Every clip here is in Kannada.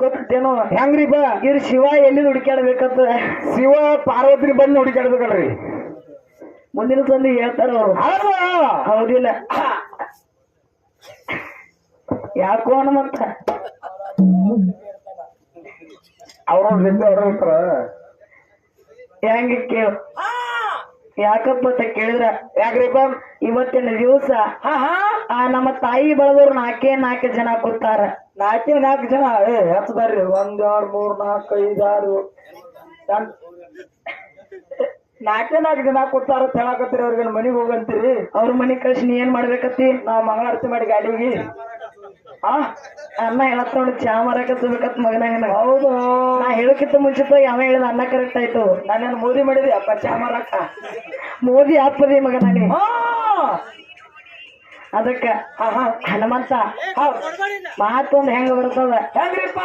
ಗೊತ್ತೇನೋ ಹೆಂಗ್ರಿಪ್ಪ ಇವ್ರ ಶಿವ ಎಲ್ಲಿ ಹುಡುಕ್ಯಾಡ್ಬೇಕಂತ. ಶಿವ ಪಾರ್ವತಿ ಬಂದು ಹುಡುಕಾಡ್ಬೇಕಲ್ರಿ ಮುಂದಿನ ತಂದು ಹೇಳ್ತಾರ ಅವ್ರು. ಹೌದು. ಹೌದಿಲ್ಲ. ಯಾಕೋ ಅನ್ನಮಂತ ಅವ್ರ ಜೊತೆ ಅವ್ರ ಇರ್ತಾರ ಹೆಂಗ ಕೇಳು ಯಾಕಪ್ಪ ಅಂತ ಕೇಳಿದ್ರ? ಯಾಕ್ರಿಪ್ಪ ಇವತ್ತಿನ ದಿವಸ ಹಾ ಹಾ. ಆ ನಮ್ಮ ತಾಯಿ ಬಳದವ್ರು ನಾಲ್ಕೇ ನಾಲ್ಕು ಜನ ಕೂತಾರ. ನಾಲ್ಕೇ ನಾಲ್ಕು ಜನ ಏ ಹತ್ತದಾರ್ರಿ ಒಂದ್ ಎರಡ್ ಮೂರ್ ನಾಲ್ಕು ಐದು ಆರು ನಾಲ್ಕೇ ನಾಲ್ಕು ಜನ ಕೂತಾರ ಅಂತ ಹೇಳಕತ್ತೀರಿ ಅವ್ರಿಗೆ ಮನಿಗ್ ಹೋಗಂತೀರಿ? ಅವ್ರ ಮನಿ ಕಳ್ಸಿ ನೀ ಏನ್ ಮಾಡ್ಬೇಕತ್ತಿ? ನಾವ್ ಮಂಗಳಾರತಿ ಮಾಡಿ ಗಾಡಿಗೆ. ಆ ಅನ್ನ ನೋಡಿ ಚಾ ಮರಕತ್ಬೇಕತ್ ಮಗನ. ಹೌದು. ನಾ ಹೇಳಕ್ಕಿಂತ ಮುಂಚಿತ ಯಾವ ಹೇಳಿದ ಅನ್ನ ಕರೆಕ್ಟ್ ಆಯ್ತು. ನಾನೇನು ಮೋದಿ ಮಾಡಿದಿ ಅಪ್ಪ ಚಾ ಮಾರಾಕ. ಮೋದಿ ಹಾಕ್ಪದಿ ಮಗನ ನೀ. ಹಾ. ಅದಕ್ಕ ಹನುಮಂತ ಮಹತ್ವ ಮಾತೊಂದ್ ಹೆಂಗ ಬರ್ತದ? ಹೆಂಗ್ರಿಪ್ಪ?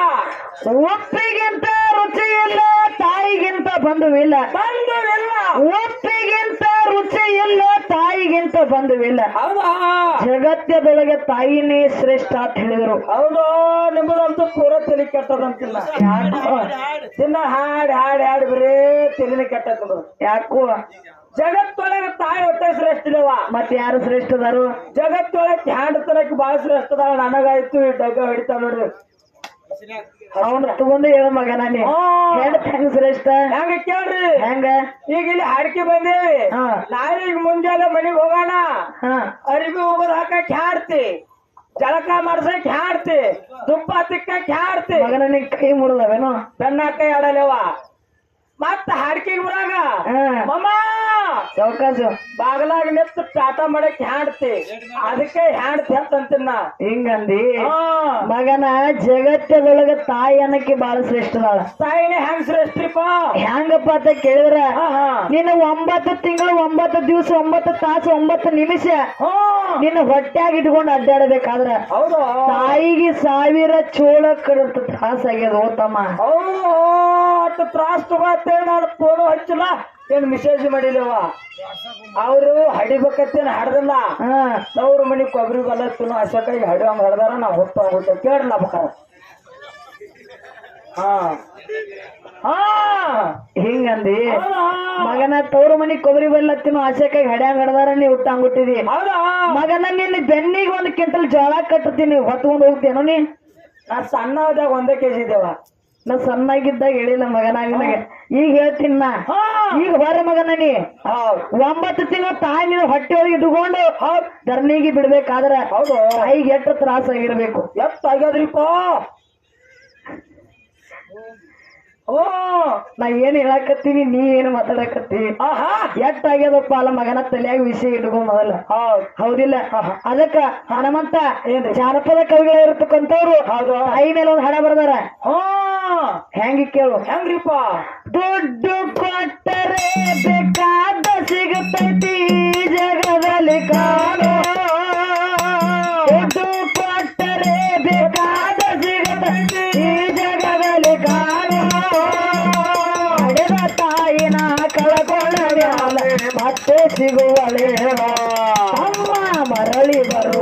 ಒಪ್ಪಿಗಿಂತ ರುಚಿ ಇಲ್ಲ ತಾಯಿಗಿಂತ ಬಂಧುವಿಲ್ಲ. ಬಂಧುವಿಲ್ಲ? ಒಪ್ಪಿಗಿಂತ ರುಚಿ ಇಲ್ಲ ತಾಯಿಗಿಂತ ಬಂಧುವಿಲ್ಲ. ಜಗತ್ತದೊಳಗೆ ತಾಯಿನೇ ಶ್ರೇಷ್ಠ ಅಂತ ಹೇಳಿದ್ರು. ಹೌದು ನಿಮ್ಮದಂತೂ ಪೂರ ತಲೆ ಕೆಟ್ಟದಂತಿಲ್ಲ ಯಾಕೋ? ಹಾಡ್ ಹಾಡಿ ಹಾಡಿ ಹಾಡಿ ಬರೇ ತಲೆನೇ ಕೆಟ್ಟದ ಯಾಕೋ? ಜಗತ್ತೊಳಗೆ ತಾಯಿ ಹೊಟ್ಟೆ ಶ್ರೇಷ್ಠ ಇಲ್ಲವ ಮತ್ ಯಾರು ಶ್ರೇಷ್ಠದಾರು ಜಗತ್ತೊಳಗೆ ಹ್ಯಾಂಡ್ ತರಕ್ ಬಾಳ ಶ್ರೇಷ್ಠ ಅದ ನನಗಾಯ್ತು ಈ ಡಗ್ಗ ಹೊಡಿತಾ ನೋಡ್ರಿ ಅವನ್ ತಗೊಂಡು ಹೇಳ ಮಗ ನೀ ಹಾ. ಹೆಂಗ್ ಶ್ರೇಷ್ಠ? ಹೆಂಗ ಕೇಳ್ರಿ? ಹೆಂಗ? ಈಗ ಇಲ್ಲಿ ಹಾಡ್ಕೆ ಬಂದೇವಿ ಈಗ ಮುಂಜಾನೆ ಮನೆಗೆ ಹೋಗೋಣ. ಅರಿವಿ ಹೋಗೋದ್ ಹಾಕಕ್ ಹಾಡ್ತಿ. ಜಳಕ ಮಾಡ್ಸಕ್ ಹಾಡ್ತಿ. ತುಪ್ಪ ತಿಕ್ಕಕ್ ಹಾಡ್ತಿ. ಮಗನ ನೀ ಕೈ ಮುಡದವೇನು ಬೆನ್ನ ಕೈ ಆಡಲೇವ. ಮತ್ತ ಹಾಡ್ಕಿಗ್ ಬರಾಗ. ಮಮ್ಮ ಚೌಕಾಸು ಬಾಗಲಾಗ ನಿಂತು ಟಾಟಾ ಮಾಡಕ್ ಹ್ಯಾಂಡ್ತಿ? ಅದಕ್ಕೆ ಹ್ಯಾಂಡ್ತಿ ಅಂತಂತಿನ ಹಿಂಗಂದಿ? ಮಗನ ಜಗತ್ತದೊಳಗ ತಾಯಿ ಅನ್ನಕ್ಕೆ ಬಾಳ ಶ್ರೇಷ್ಠದಾಳ. ತಾಯಿನೇ ಹೆಂಗ್ ಶ್ರೇಷ್ಠರಿಪ್ಪ? ಹೆಂಗಪ್ಪ ಅಂತ ಕೇಳಿದ್ರ? ನಿನ್ನ ಒಂಬತ್ತು ತಿಂಗಳು ಒಂಬತ್ತು ದಿವಸ ಒಂಬತ್ತು ತಾಸು ಒಂಬತ್ತು ನಿಮಿಷ ನಿನ್ನ ಹೊಟ್ಟೆಯಾಗಿ ಇಟ್ಕೊಂಡು ಅಡ್ಡಾಡಬೇಕಾದ್ರ ಹೌದು. ತಾಯಿಗೆ ಸಾವಿರ ಚೋಳ ಕಡತ ತ್ರಾಸ ಆಗ್ಯದ ಓತಮ್ಮ ಅಷ್ಟು ತ್ರಾಸ್ ತಗೋತೇವೆ ನಾನು ಫೋನ್ ಹಚ್ಚಿಲ್ಲ. ಏನ್ ಮೆಸೇಜ್ ಮಾಡಿಲ್ಲವ? ಅವರು ಹಡಿಬೇಕತ್ತೇನ್ ಹಡ್ದಲ್ಲ. ಅವ್ರ ಮನಿ ಕೊಬ್ಬರಿ ಬಲ್ಲ ತಿನ್ನೋ ಹಡಿ ಹಂಗ ಹಡ್ದಾರ ನಾ ಹೊತ್ತು ಕೇಳಲ್ಲ ಬೇಕಾರೆ ಹಾ. ಹಾ. ಹಿಂಗಂದಿ? ಮಗನ ತವ್ರ ಮನಿ ಕೊಬ್ಬರಿ ಬೆಲ್ಲ ತಿನ್ನು ಆಸೆಕಾಗಿ ಹಡ್ಯಾಂಗ ಹಡ್ದಾರ ನೀ ಹುಟ್ಟಂಗುಟ್ಟಿದಿ ಹೌದಾ? ಮಗನ ನಿನ್ನ ಬೆನ್ನಿಗೆ ಒಂದು ಕಿಂಟಲ್ ಜೋಳ ಕಟ್ಟತೀನಿ ಹೊತ್ಕೊಂಡು ಹೋಗ್ತೇನೋ ನೀ? ನಾ ಸಣ್ಣದಾಗ ಒಂದೇ ಕೆಜಿ ಇದ್ದೇವ. ನಾ ಸಣ್ಣಾಗಿದ್ದಾಗ ಹೇಳಿಲ್ಲ ಮಗನಾಗ ನಿನಗೆ. ಈಗ ಹೇಳ್ತೀನಿ ನಾ. ಈಗ ಬರ ಮಗನ ನೀ. ಒಂಬತ್ತು ತಿಂಗಳು ತಾಯಿ ನೀನು ಹೊಟ್ಟೆ ಒಳಗೆ ಇಟ್ಕೊಂಡು ಧರಣಿಗೆ ಬಿಡ್ಬೇಕಾದ್ರ ಹೌದು. ತಾಯಿಗೆ ಎಷ್ಟು ತ್ರಾಸ ಆಗಿರ್ಬೇಕು. ಎಷ್ಟು ಆಗ್ಯಾದ್ರಿಪ್ಪ. ಓ ನಾ ಏನ್ ಹೇಳಕತ್ತೀನಿ ನೀ ಏನ್ ಮಾತಾಡಕತ್ತಿ? ಆಹಾ. ಎಷ್ಟ್ ಆಗ್ಯದಪ್ಪ ಅಲ್ಲ ಮಗನ ತಲೆಯಾಗ ವಿಷಯ ಇಟ್ಕೊ ಮೊದಲ. ಹೌದ್. ಹೌದಿಲ್ಲ? ಅದಕ್ಕ ಹನುಮಂತ ಏನ್ರಿ? ಜಾನಪದ ಕವಿಗಳ ಇರ್ತಕ್ಕಂಥವ್ರು ಹೌದು. ತಾಯಿ ಮೇಲೆ ಒಂದು ಹಡ ಬರ್ದಾರ. ಹಾ ಹೆಂಗ ಕೇಳು? ಹೆಂಗ್ರಿಪ್ಪ? ದುಡ್ಡು ಕೊಟ್ಟರೆ ಬೇಕಾದ ಸಿಗುತ್ತೈತಿ ಈ ಜಗದಲ್ಲಿ ಕಾಣೋ. ದುಡ್ಡು ಕೊಟ್ಟರೆ ಬೇಕಾದ ಸಿಗುತ್ತೈತಿ ಜಗದಲ್ಲಿ ಕಾಣೋ. ಹಡೆದ ತಾಯಿನ ಕಳಕೊಳ್ಳ ಮತ್ತೆ ಸಿಗುವಳೇನೋ. ಅಮ್ಮ ಮರಳಿ ಬರುವಳೇನೋ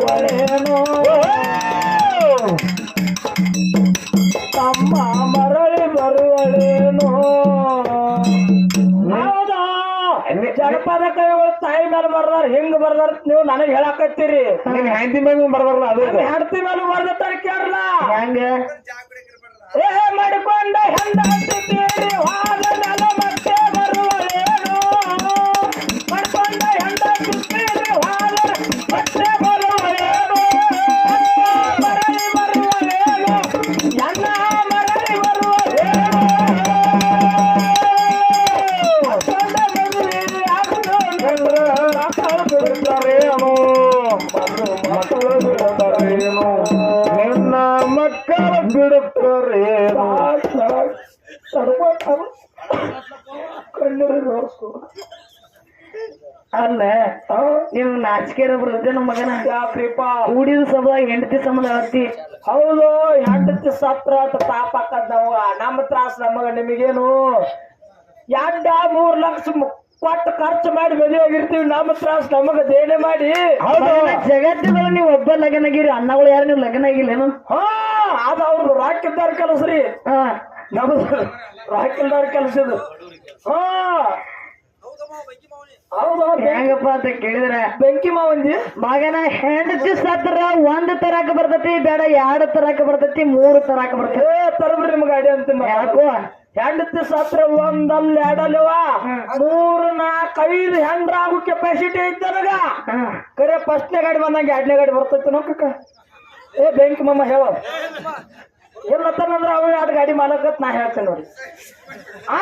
ತಾಯಿ ಮೇಲೆ ಬರ್ದಾರ ಹಿಂಗ್ ಬರ್ದಾರ ನೀವು ನನಗ್ ಹೇಳಾಕತ್ತೀರಿ. ನಿನ್ ಹೆಂಡತಿ ಮೇಲೆ ಬರ್ಬಾರಲ್ಲ ಅದು. ಹೆಂಡತಿ ಮೇಲೆ ಬರ್ದತ್ತಾರ ಕೇಳಲ್ಲ ಹೆಂಗ? ಏ ಮಾಡಿಕೊಂಡ ಹೆಂಡತಿ. ಕಣ್ಣೀರು ಅಲ್ಲ ನೀವು ನಾಚಿಕೆ ಬರುತ್ತೆ ನಮ್ಮ ಮಗನ ಯಾಕ್ರಿಪ್ಪ ಕೂಡಿದ ಸಭಾಗ ಹೆಂಡತಿ ಸಂಬಂಧ ಆಗ್ತಿ ಹೌದು ಹೆಂಡತಿ ಸತ್ರ ಅಂತ ತಾಪ ಹಾಕದ್ ನಾವು ನಮ್ಮ ತ್ರಾಸ ನಮಗ ನಿಮಗೇನು? ಎಂಡ ಮೂರ್ ಲಕ್ಷ ಕೊಟ್ಟ ಖರ್ಚು ಮಾಡಿ ಮದುವೆ ಆಗಿರ್ತೀವಿ. ನಮ್ಮ ತ್ರಾಸ ನಮಗ ದೇಣೆ ಮಾಡಿ. ಜಗತ್ತಿನಲ್ಲಿ ನೀವು ಒಬ್ಬ ಲಗನಾಗಿರಿ ಆಗಿರಿ ಅಣ್ಣಗಳು ಯಾರು ನೀವು ಆಗಿಲ್ಲ ಆಗಿಲ್ಲೇನು? ಹಾ ಅದ ಅವ್ರದ್ದು ರಾಕ್ ಇದ್ದಾರೆ ಕೆಲಸ ರೀ. ಹಾ. ನಮ್ದು ರಾಕ್ ಇಲ್ದಾರ ಕೆಲಸ ಇದು. ಹಾ. ಹೌದು ಹೆಂಗಪ್ಪ ಅಂತ ಕೇಳಿದ್ರೆ ಬೆಂಕಿ ಮಾವಂದಿ? ಮಗನ ಹೆಂಡತಿ ಸತ್ರ ಒಂದ್ ತರಾಕ ಬರ್ತೈತಿ ಬೇಡ ಎರಡ್ ತರಾಕ ಬರ್ತೈತಿ ಮೂರು ತರಾಕ ಬರ್ತೈತಿ. ಏ ತರಬ್ರಿ ನಿಮ್ ಗಾಡಿ ಅಂತ ಯಾಕೋ? ಹೆಂಡತಿ ಸತ್ರ ಒಂದಲ್ಲ ಎರಡಲ್ವ? ಮೂರು ನಾಲ್ಕು ಐದು ಹೆಂಡ್ರ ಆಗು ಕೆಪಾಸಿಟಿ ಐತೆ ನನಗ. ಕರೆ ಫಸ್ಟ್ನೇ ಗಾಡಿ ಬಂದಂಗೆ ಎರಡನೇ ಗಾಡಿ ಬರ್ತೈತಿ ನೋಕಕ್ಕ ಏ ಬೆಂಕಿ ಮಮ್ಮ ಹೇಳ. ಎಲ್ಲತ್ತನಂದ್ರ ಅವ ಎರಡು ಗಾಡಿ ಮಾಲಕತ್ ನಾ ಹೇಳ್ತೇನೆ ನೋಡಿ ಆ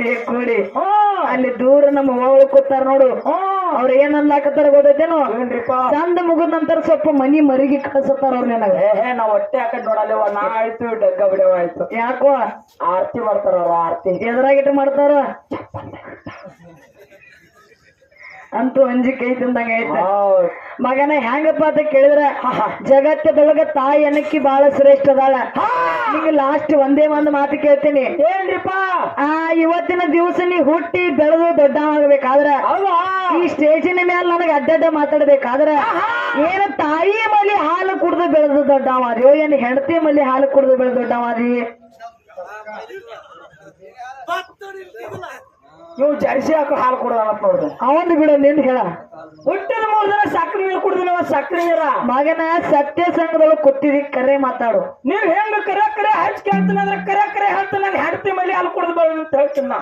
ಏ ಕೊಡಿ ಹಾ ಅಲ್ಲಿ ದೂರ ನಮ್ಮ ಅವಳು ಕೂತಾರ ನೋಡು. ಹಾ. ಅವ್ರ ಏನ್ ಅನ್ಲಾಕತ್ತಾರ ಗೊತ್ತೈತೇನು? ಏನ್ರಿಪ್ಪ? ಚಂದ ಮುಗಿದ ನಂತರ ಸ್ವಲ್ಪ ಮನಿ ಮರಿಗೆ ಕಳ್ಸತ್ತಾರ ಅವ್ರ ನನಗ. ಏ ಹೇ ನಾ ಹೊಟ್ಟೆ ಹಾಕದ್ ನೋಡಲ್ಲೇವ ನಾ ಆಯ್ತು ಡಗ್ಗ ಬಿಡವ ಆಯ್ತು. ಯಾಕೋ ಆರ್ತಿ ಮಾಡ್ತಾರ ಅವ್ರ ಆರ್ತಿ. ಎದ್ರಾಗಿಟ್ಟು ಮಾಡ್ತಾರ? ಅಂತೂ ಅಂಜಿಕೆ ಕೈ ಐತ. ಹೌದ್. ಮಗನ ಹೆಂಗಪ್ಪ ಅಂತ ಕೇಳಿದ್ರ ಜಗತ್ತದೊಳಗ ತಾಯಿ ಅನಕ್ಕಿ ಬಹಳ ಶ್ರೇಷ್ಠ ಅದಾಳ. ನಿಂಗೆ ಲಾಸ್ಟ್ ಒಂದೇ ಒಂದು ಮಾತು ಕೇಳ್ತೀನಿ. ಏನ್ರಿಪ್ಪ? ಆ ಇವತ್ತಿನ ದಿವಸ ನೀ ಹುಟ್ಟಿ ಬೆಳೆದು ದೊಡ್ಡವಾಗಬೇಕಾದ್ರ ಹೌದಾ? ಈ ಸ್ಟೇಜಿನ ಮೇಲೆ ನನಗೆ ಅಡ್ಡಡ್ಡ ಮಾತಾಡ್ಬೇಕಾದ್ರ ಏನ ತಾಯಿ ಮಲಿ ಹಾಲು ಕುಡ್ದು ಬೆಳೆದು ದೊಡ್ಡವಾದಿಯೋ ಏನ್ ಹೆಂಡತಿ ಮಲ್ಲಿ ಹಾಲು ಕುಡ್ದು ಬೆಳೆದು ದೊಡ್ಡವಾದಿ ನೀವು ಜರ್ಸಿ ಹಾಕಿ ಹಾಲು ಕೊಡದಂತ ನೋಡಿದೆ. ಅವನು ಬಿಡ ನಿಂದ ಹೇಳ. ಹುಟ್ಟಿದ ಮೂರ್ ದಿನ ಸಕ್ಕರೆ ನೀರು ಕುಡಿದ್ರೆ ಸಕ್ಕರೆ ನೀರ? ಮಗನ ಸತ್ಯ ಸಂಘದೊಳಗೆ ಕೂತಿದಿ ಕರೆ ಮಾತಾಡು. ನೀವ್ ಹೆಂಗ ಕರೆ ಕರೆ ಹಚ್ಚಿ ಅಂದ್ರೆ ಕರೆ ಕರೆ ಹೇಳ್ತೀನಿ ಹೆಡ್ತಿ ಮೇಲೆ ಹಾಲು ಕುಡಿದು ಬರೋದು ಅಂತ ಹೇಳ್ತೀನಿ ನಾ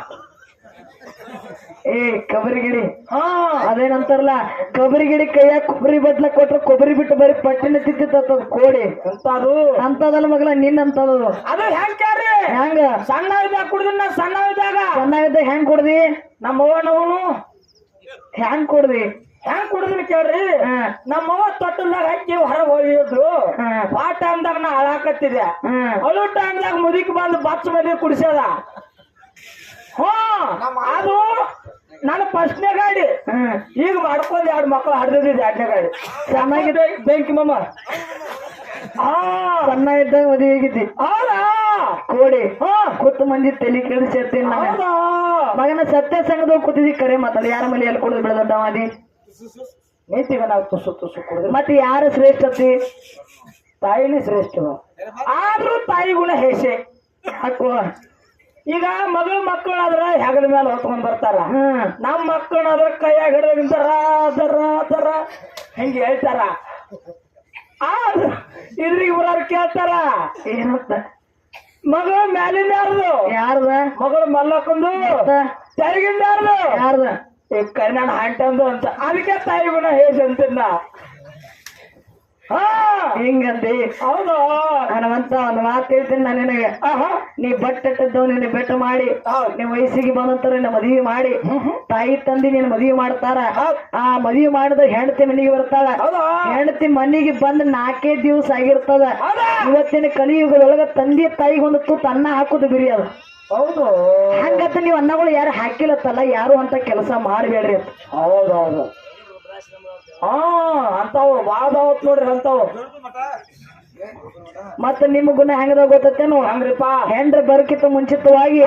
ಏ ಕಬರಿಗಿಡಿ ಹಾ. ಅದೇನಂತಾರಲ್ಲ ಕಬರಿಗಿಡಿ ಕೈಯಾಗ ಕೊಬ್ಬರಿ ಬಟ್ಲ ಕೊಟ್ರ ಕೊಬ್ಬರಿ ಬಿಟ್ಟು ಬರೀ ಪಟ್ಟಿನ ತಿತ್ತಿತ್ತ ಕೋಡಿ ಅಂತಾರು ಅಂತದಲ್ಲ ಮಗಲ ನಿನ್ನಂತದದು ಅದು ಹೆಂಗ್ ಕ್ಯಾರಿ ಹೆಂಗ? ಸಣ್ಣ ಇದ್ದಾಗ ಸಣ್ಣ ನಾ ಸಣ್ಣ ಇದ್ದಾಗ. ಹೆಂಗ್ ಕುಡ್ದಿ? ನಮ್ಮ ಅವನು ಹೆಂಗ್ ಕುಡ್ದಿ? ಹೆಂಗ್ ಕುಡ್ದಿನ ಕೇಳ್ರಿ? ಹಾ. ನಮ್ಮ ಅವ್ವ ತೊಟ್ಟಲ್ದಾಗ ಹಾಕಿ ಹೊರಗೆ ಹೋಗಿದ್ರು. ಆ ಟೈಮ್ದಾಗ ನಾ ಹಾಳಾಕತ್ತಿದೆ ಅಳು ಟೈಮ್ದಾಗ ಮುದಿಕ್ ಬಂದು ಬಚ್ಚ ಮೇಲೆ ಕುಡಿಸ್ಯದ. ಹಾ ಅದು ನನ್ನ ಫಸ್ಟ್ನೇ ಗಾಡಿ. ಈಗ ಮಾಡ್ಕೊಂಡು ಎರಡು ಮಕ್ಕಳು ಆಡ್ದಿದ್ದು ಎರಡನೇ ಗಾಡಿ. ಚೆನ್ನಾಗಿದೆ ಬೆಂಕಿ ಮಮ್ಮ ಆ ಸಣ್ಣ ಇದ್ದಾಗ ಮದುವೆ ಆಗಿದ್ದಿ. ಹೌದಾ? ಕೋಡಿ. ಹಾ ಕೂತು ಮಂದಿ ತಲೆ ಕೆಡಿಸಿರ್ತೀನಿ ನಾನು ಮಗನ ಸತ್ಯ ಸಂಘದಾಗ ಕೂತಿದ್ದಿ ಕರೆ ಮಾತಾಡ ಯಾರ ಮನೆ ಎಲ್ಲಿ ಕುಡಿದು ಬೆಳೆದವಾದಿ ನೀತಿಗ ನಾವು ತುಸು ತುಸು ಕೊಡೋದು. ಮತ್ತೆ ಯಾರ ಶ್ರೇಷ್ಠತಿ ತಾಯಿನೇ ಶ್ರೇಷ್ಠ ಆದ್ರೂ ತಾಯಿ ಗುಣ ಹೇಸೆ. ಹಾಕುವ. ಈಗ ಮಗಳು ಮಕ್ಕಳಾದ್ರ ಹೆಗಲ ಮೇಲೆ ಹೊತ್ಕೊಂಡ್ ಬರ್ತಾರ. ನಮ್ ನಮ್ಮ ಮಕ್ಕಳಾದ್ರ ಕೈಯಾಗ ಹಿಡಿದ ದರ ದರ ಹಿಂಗೆ ಹೇಳ್ತಾರ. ಆದ್ರ ಇದ್ರಿಗೆ ಬರೋರು ಕೇಳ್ತಾರ ಏನಂತ? ಮಗಳು ಮ್ಯಾಲಿಂದ ಯಾರ್ದು? ಯಾರ್ದ? ಮಗಳು ಮಲ್ಲಕ್ಕಂದು? ತೆರಿಗಿಂದ ಯಾರ್ದು? ಯಾರ್ದ? ಈ ಕರ್ನಾಡ ಹಾಂಟಂದು ಅಂತ. ಅದಕ್ಕೆ ತಾಯಿ ಗುಣ ಹೇಳ್ತಿನ್ನ ಹಿಂಗಂದಿ? ಹೌದು. ಹನುಮಂತ ಒಂದು ಮಾತು ಹೇಳ್ತೀನಿ ನಾನು ನಿನಗೆ. ನೀ ಬಟ್ಟೆಟ್ಟದ್ದು ನಿನ್ನ ಬೆಟ್ಟ ಮಾಡಿ. ನಿನ್ನ ವಯಸ್ಸಿಗೆ ಬಂದಂತರ ನಿನ್ನ ಮದುವೆ ಮಾಡಿ. ತಾಯಿ ತಂದಿ ನಿನ್ನ ಮದುವೆ ಮಾಡ್ತಾರ. ಆ ಮದುವೆ ಮಾಡಿದ ಹೆಂಡತಿ ಮನೆಗೆ ಬರ್ತಾಳ. ಹೆಂಡತಿ ಮನೆಗೆ ಬಂದ್ ನಾಲ್ಕೇ ದಿವಸ ಆಗಿರ್ತದ. ಇವತ್ತಿನ ಕಲಿಯುಗದೊಳಗ ತಂದೆ ತಾಯಿಗೆ ಒಂದು ತುತ್ತು ಅನ್ನ ಹಾಕುದು ಬಿರಿ ಅದು. ಹೌದು. ಹಂಗತ್ತ ನೀವು ಅನ್ನಗಳು ಯಾರು ಹಾಕಿಲತ್ತಲ್ಲ ಯಾರು ಅಂತ ಕೆಲಸ ಮಾಡಬೇಡ್ರಿ ಹೌದೌದು ಹಾ ಅಂತಾವು ಬಾದಾವತ್ ನೋಡ್ರಿ ಅಂತಾವು ಮತ್ತ ನಿಮ್ಮ ಗುಣ ಹೆಂಗದ ಗೊತ್ತೇನು ಹಂಗ್ರಿಪ. ಹೆಂಡ್ರ ಬರಕಿತ್ತ ಮುಂಚಿತವಾಗಿ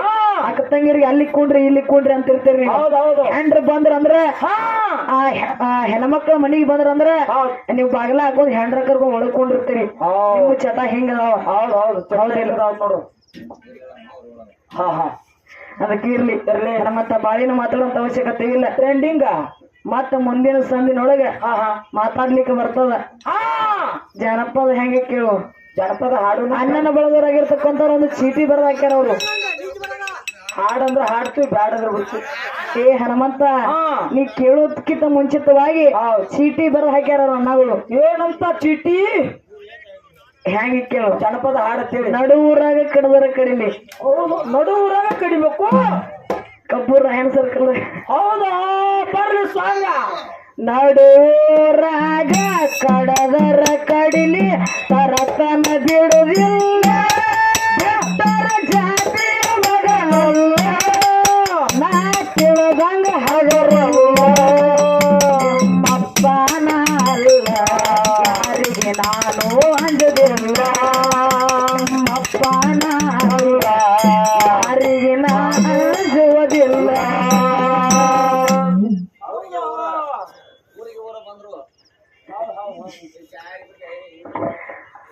ಅಕ್ಕ ತಂಗಿರಿಗೆ ಅಲ್ಲಿ ಕೂಡ್ರಿ ಇಲ್ಲಿ ಕುಂಡ್ರಿ ಅಂತ ಇರ್ತೀರಿ ಹೆಂಡ್ರ ಬಂದ್ರ ಅಂದ್ರ ಹೆಣ್ಮಕ್ಳ ಮನಿಗೆ ಬಂದ್ರ ಅಂದ್ರ ನೀವು ಬಾಗಿಲ ಹಾಕೊಂಡ್ ಹೆಂಡ್ರ ಕರ್ಕೊಂಡ್ ಒಳಕೊಂಡಿರ್ತೀರಿ ನಿಮ್ಮ ಚಟ ಹೆಂಗದಾವ. ಹೌದ್ ಹೌದು. ಹೌದಿಲ್ಲ. ನೋಡು. ಹಾ ಹಾ. ಅದಕ್ಕೆ ಇರ್ಲಿ ಇರ್ಲಿ. ಮತ್ತ ಬಾಳಿನ ಮಾತಾಡೋಂತ ಅವಶ್ಯಕತೆ ಇಲ್ಲ. ಟ್ರೆಂಡಿಂಗ ಮತ್ತ ಮುಂದಿನ ಸಂದಿನೊಳಗೆ ಆಹಾ ಹಾ ಮಾತಾಡ್ಲಿಕ್ಕೆ ಬರ್ತದ. ಆ ಜನಪದ ಹೆಂಗೆ ಕೇಳು? ಜನಪದ ಹಾಡು ಅಣ್ಣನ ಬಳದವರಾಗಿರ್ತಕ್ಕಂಥವ್ರು ಒಂದು ಚೀಟಿ ಬರ್ದ ಹಾಕ್ಯಾರ ಅವರು ಹಾಡಂದ್ರ ಹಾಡ್ತೀವಿ ಬ್ಯಾಡಂದ್ರ ಬಿಡ್ತೀವಿ. ಏ ಹನುಮಂತ. ನೀ ಕೇಳೋದ್ಕಿಂತ ಮುಂಚಿತವಾಗಿ. ಚೀಟಿ ಬರ ಹಾಕ್ಯಾರ ಅವ್ರ ಅಣ್ಣಗಳು. ಏನಂತ ಚೀಟಿ? ಹೆಂಗೆ ಕೇಳು? ಜನಪದ ಹಾಡತ್ತೇಳಿ ನಡುವೂರಾಗ ಕಡಿದ್ರೆ ಕಡಿಮೆ ಓ ನಡುವರಾಗ ಕಡಿಬೇಕು. ಕಬ್ಬೂರ್ ರಾಯಣ ಸರ್ಕಲ್ ಹೌದಾ? ಬರ್ಲಿ ಸಾಂಗ. ರಾಗ ಕಡದರ ಕಡಿಲಿ ತರತನ ಬಿಡುದಿಲ್ಲ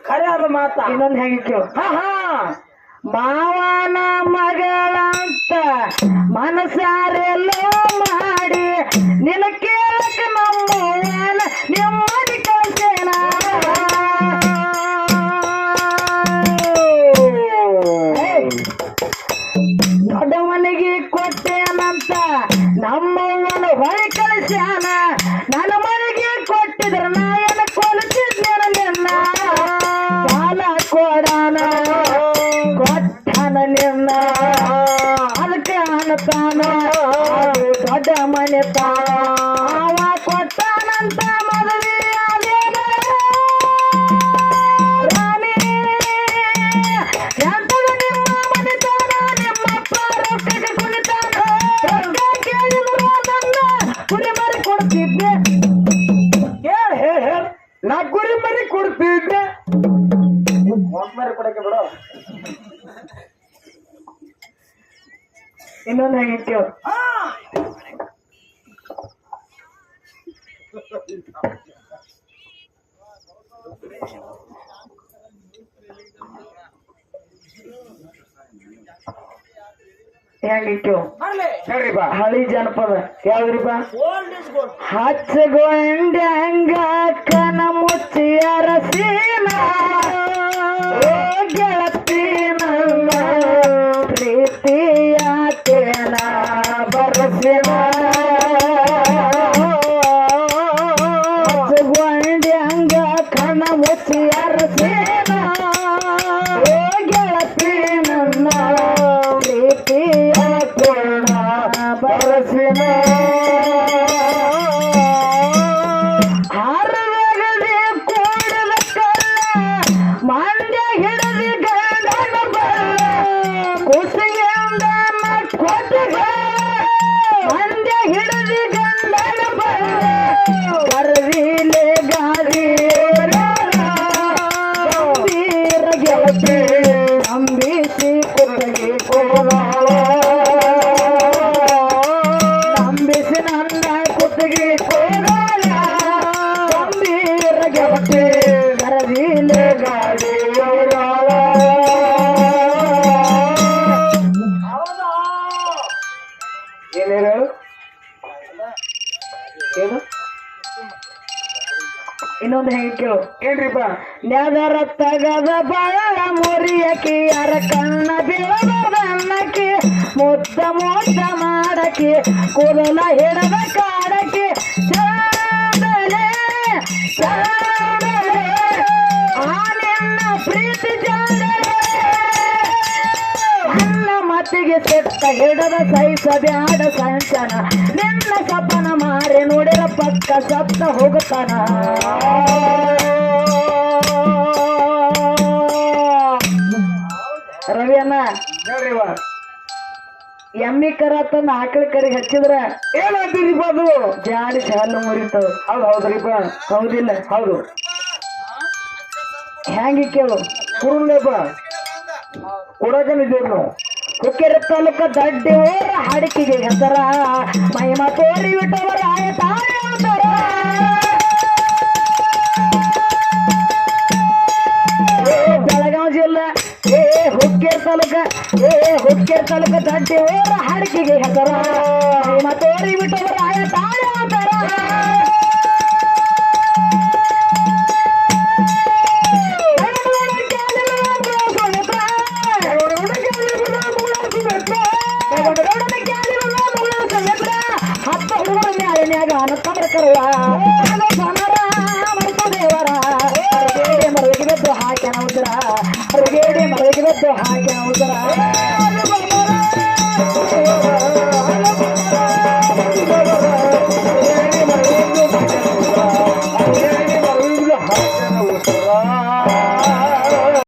ಖರೆ ಅದ ಮಾತ. ಇನ್ನೊಂದು ಹೆಂಗೆ ಕೇಳು. ಹಾ ಹಾ. ಮಾವನ ಮಗಳಂತ ಮನಸಾರೆಲ್ಲೋ ಮಾಡಿ ನಿನ ಕೇಳಕ್ಕೆ ನಮ್ಮವನ ನಿಮ್ಮದಿ ಕಳ್ಸೇನ? ದೊಡ್ಡವನಿಗೆ ಕೊಟ್ಟೇನಂತ ನಮ್ಮವನ ಹೊಳಿ ಕಳಿಸ್ಯಾನ? ನನ್ನ ಮನೆಗೆ ಕೊಟ್ಟಿದ್ರ ನಾ ಅದು ದೊಡ್ಡ ಮನೆ ತಾನ ಅವ ಕೊಟ್ಟಾನಂತ ಮದುವೆ ಆದೇನ ಇನ್ನೊಂದು ಹೆಂಡತಿ ಅವ್ರು ಹಾ ಹೆಂಗೆ ಕೇಳು ಮಾಡ್ಲಿ ಹೇಳ್ರಿಪ್ಪ ಹಳಿ ಜನಪದ ಗೋಲ್ಡ್ ಹಚ್ಚಗೊಂಡಂಗ ಕನ ಮುಚ್ಚಿ ಅರಸಿನ ಓ ಗೆಳತಿ Yeah. ಕೇಳು. ಏನ್ರಿಪ್ಪ? ನೆದರ ತಗದ ಬಾಳ ಮುರಿಯಕಿ ಯಾರ ಕಣ್ಣ ಬೀಳದನ್ನಕಿ ಮುದ್ದ ಮುದ್ದ ಮಾಡಕಿ, ಕೂದಲ ಹಿಡದ ಕಾಡಕಿ ಚಂದಲೆ ಚಂದಲೆ ಮತಿಗೆ ಹೆಡದ ಸಹಿಸಬ್ಯಾಡ ಸಂಚನ ನಿನ್ನ ಸಪನ ಮಾರಿ ನೋಡಿರ ಪಕ್ಕ ಸತ್ತ ಹೋಗುತ್ತಾನ. ರವಿಯನ್ನ ಹೇಳ್ರಿವ ಎಮ್ಮಿ ಕರ ತನ್ನ ಆಕಳ ಕಡೆಗೆ ಹಚ್ಚಿದ್ರ ಏನಾಗ್ತಿದ್ರಿಪ್ಪ ಅದು? ಜಾಡಿ ಶಾಲು ಮುರಿತು. ಹೌದು ಹೌದ್ರಿಪ್ಪ. ಹೌದಿಲ್ಲ. ಹೌದು. ಹೆಂಗೆ ಕೇಳು ಕುರುಳ್ಳೆಪ್ಪ ಕೊಡಕ ನಿದ್ದೇವ್ ನಾವು. ಹುಕ್ಕೆರೆ ತಾಲೂಕ ದಡ್ಡಿ ಓರ ಹಾಡಿಕೆಗೆ ಹೆಸರ ಮಹಿಮ ತೋರಿ ಬಿಟ್ಟವರ ತಾಯ. ಏ ಬೆಳಗಾವಿ ಜಿಲ್ಲೆ, ಏ ಹುಕ್ಕೇರ್ ತಾಲೂಕ, ಏ ಹುಕ್ಕೇರ್ ತಾಲೂಕ ದಡ್ಡಿ ಓರ ಹಾಡಿಕೆಗೆ ಹೆಸರ ಮಹಿಮ ತೋರಿ ಬಿಟ್ಟವರ ತಾಯ ಹಾಕ್ಯಾನ ಉದರ ಅರಗೇಡಿ ಮರವಿಗೆ ಬೆದ್ದು ಹಾಕ್ಯಾನ ಉದರ